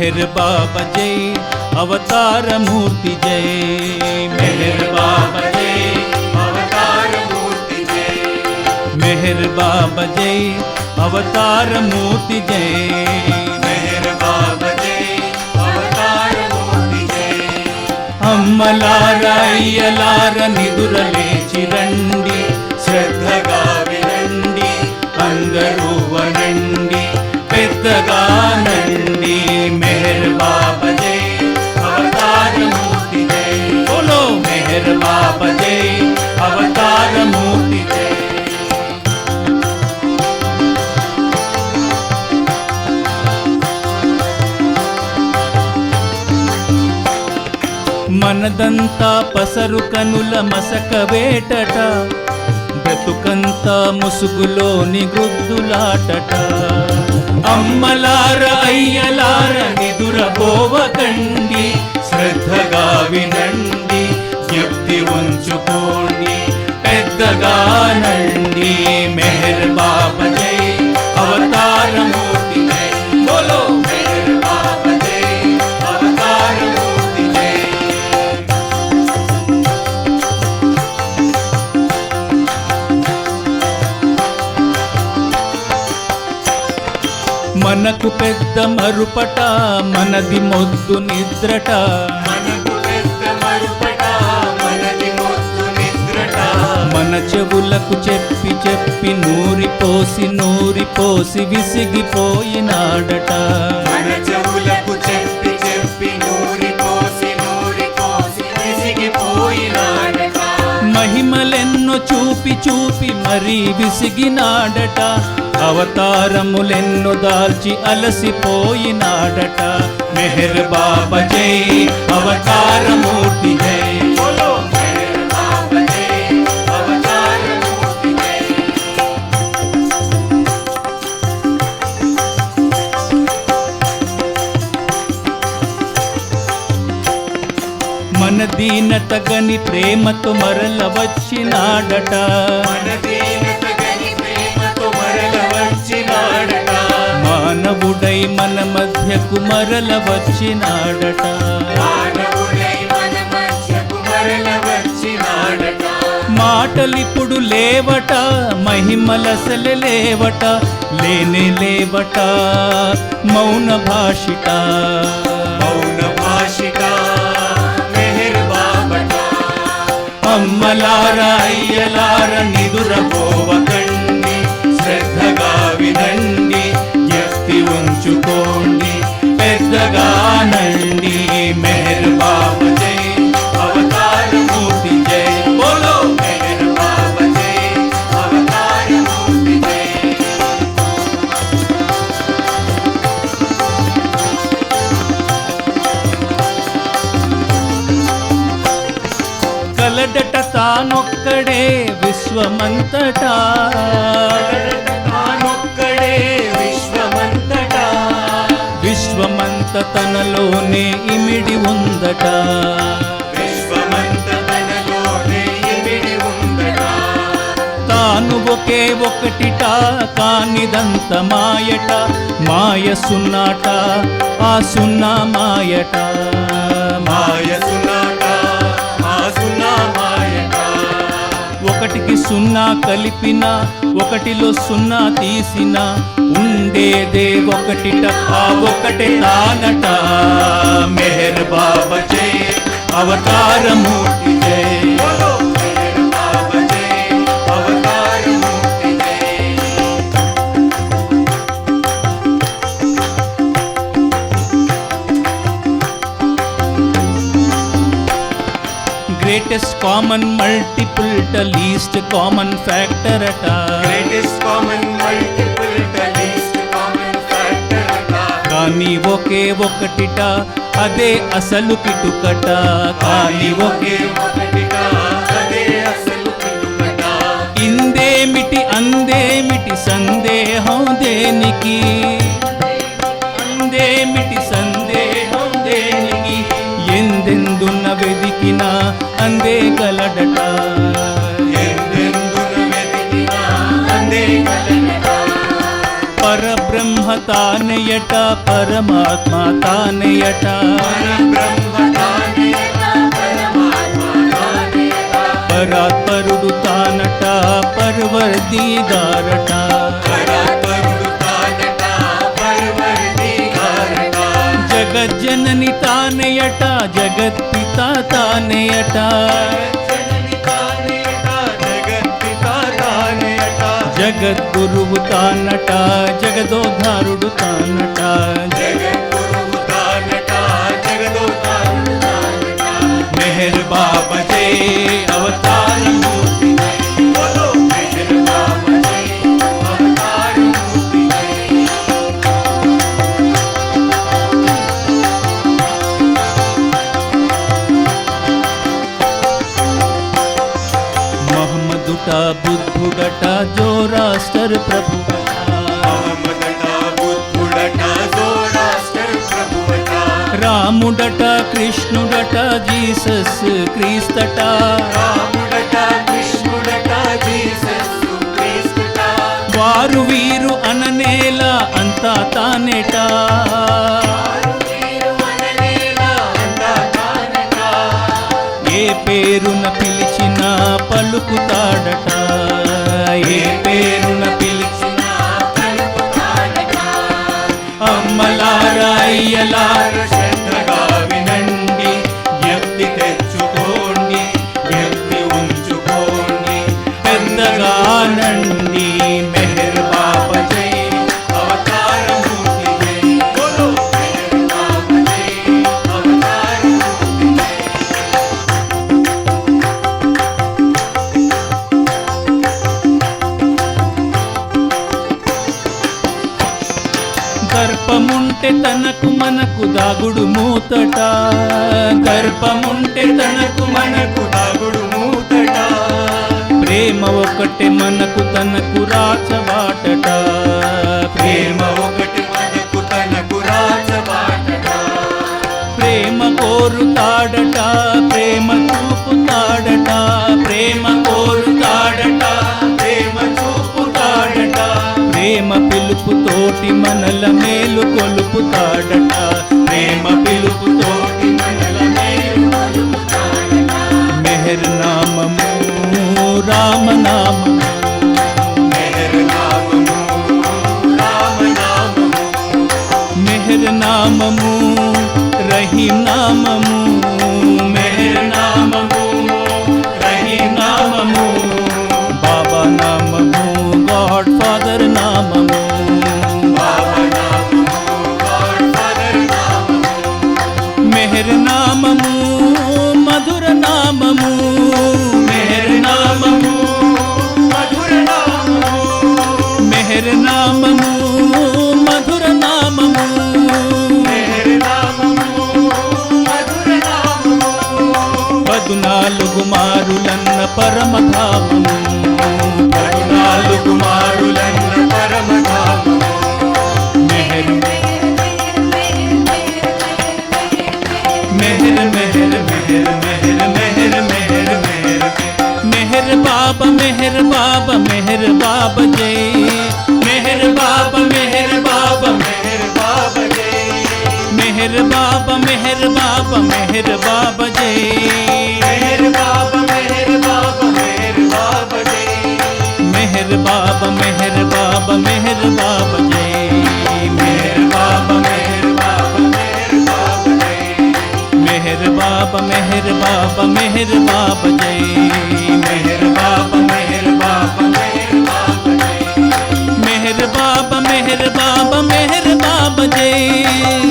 మెహర్ బాబా జై అవతార మూర్తి జై మెహర్ బాబా జై అవతార మూర్తి జై మెహర్ బాబా జై అవతార మూర్తి జై మెహర్ బాబా జై అవతార మూర్తి జై అమ్మలార అయ్యలార నిదురలేచి రండి శ్రద్ధగా వినండి అందరూ మనదంతా పసరు కనుల మసక వేటట బ్రతుకంతా ముసుగులోని గుద్దులాటట. అమ్మలార అయ్యలార నిదురపోవకండి శ్రద్ధగా వినండి. మనకు పెద్ద మరుపట మనది మొద్దు నిద్రట. మనకు పెద్ద మరుపట మనది మొత్తు నిద్రట. మన చెవులకు చెప్పి చెప్పి నూరిపోసి నూరిపోసి విసిగిపోయినాడట మన చెవులకు చెప్పి చెప్పి నూరి పోసి నూరి పోసి విసిగిపోయినాడట మహిమలెన్నో చూపి చూపి మరీ విసిగినాడట అవతారములెన్నో దాల్చి అలసిపోయినాడట మెహర్ బాబా జై అవతారమూర్తి జై. మన దీనత గని ప్రేమతో మరల వచ్చినాడట మన మానవుడై మన మధ్యకు మరల వచ్చినాడట మాటలిప్పుడు లేవట మహిమలసలు లేవట లేనే లేవట మౌన భాషిట మౌన భాషిక అమ్మలార అయ్యలార నిదురపోవకండి శ్రద్ధగా వినండి. పెద్దగానండి మెహర్ బాబా జై అవతార మూర్తి జై బోలో మెహర్ బాబా జై అవతార మూర్తి జై కలడట తానొక్కడే విశ్వమంతటా విశ్వమంత తనలోనే ఇమిడి ఉందట. తాను ఒకే ఒకటిట కానిదంత మాయట మాయ సున్నాట ఆ సున్నా మాయట. మాయ ఒకటికి సున్నా కలిపిన ఒకటిలో సున్నా తీసిన ఉండేదే ఒకటిట ఆ ఒకటే తానట. మెహర్ బాబా జై అవతారమూర్తి జై. గ్రేటెస్ట్ కామన్ మల్టిపుల్ ట లీస్ట్ కామన్ ఫ్యాక్టర్ అట greatest common multiple the least common factor అట కానీ ఒకే ఒకటిట అదే అసలు కిటుకట. కానీ ఒకే ఒకే ఒకటిగా అదే అసలు పిలుపట ఇందేమిటి అందేమిటి సందేహం దేనికి? అందేమిటి సందేహం దేనికి? ఎందెందున్న వెదికినా అందే కలడట. పరబ్రహ్మ తానయట పరమాత్మ తానయట. పరాత్పరుడు తానట పర్వర్దిదారట जगत जननी ताने अटा जगत पिता ताने अटा जगत गुरु तानटा जगदो धारुडु तानटा मेहर बाबा जे अवतार। బుద్ధుడట జోరాస్టర్ ప్రభువట. రాముడట కృష్ణుడట జీసస్ క్రీస్తట. వారు వీరు అననేల అంతా తానేట. ఏ పేరున పిలిచిన పలుకుతాడట. ఏ పేరున పిలిచిన అమ్మలారా అయ్యలారా గర్భముంటే తనకు మనకు దాగుడు మూతట. గర్భముంటే తనకు మనకు దాగుడు మూతట. ప్రేమ ఒకటే మనకు తనకు రాచవాటట మనల మేలు కొలుపుతాడట. పరమధామము పదునాలుగు మారులన్న పరమధామము మెహర్ మెహర్ మెహర్ మెహర్ మెహర్ మెహర్ మెహర్ మెహర్ మెహర్ బాబా మెహర్ బాబా మెహర్ బాబా జై మెహర్ బాబా మెహర్ బాబా మెహర్ బాబా జై మెహర్ బాబా మెహర్ బాబా మెహర్ బాబా జై मेहर बाप मेहर बाप जय मेहर बाप मेहर बाप मेहर बाप मेहर बाप मेहर बाप मेहर बाप जय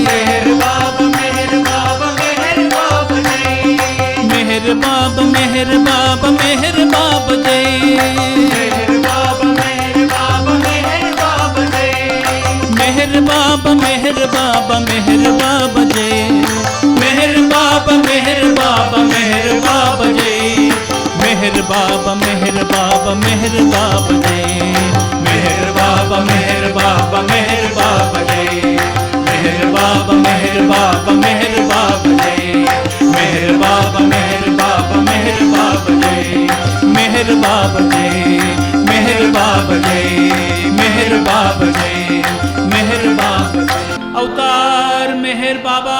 मेहर बाप मेहर बाप मेहर बाप जय मेहर बाप मेहर बाप मेहर बाप जय मेहर बाप मेहर बाप मेहर बाप बाबा, मेहर बाप दे मेहर बाबा मेहर बाबा, मेहर बाप दे मेहर बाबा मेहर बाबा, मेहर बाप दे मेहर बाबा मेहर बाबा, मेहर बाप दे मेहर बाप दे मेहर बाप दे मेहर बाप दे मेहर बाबा अवतार, मेहर बाबा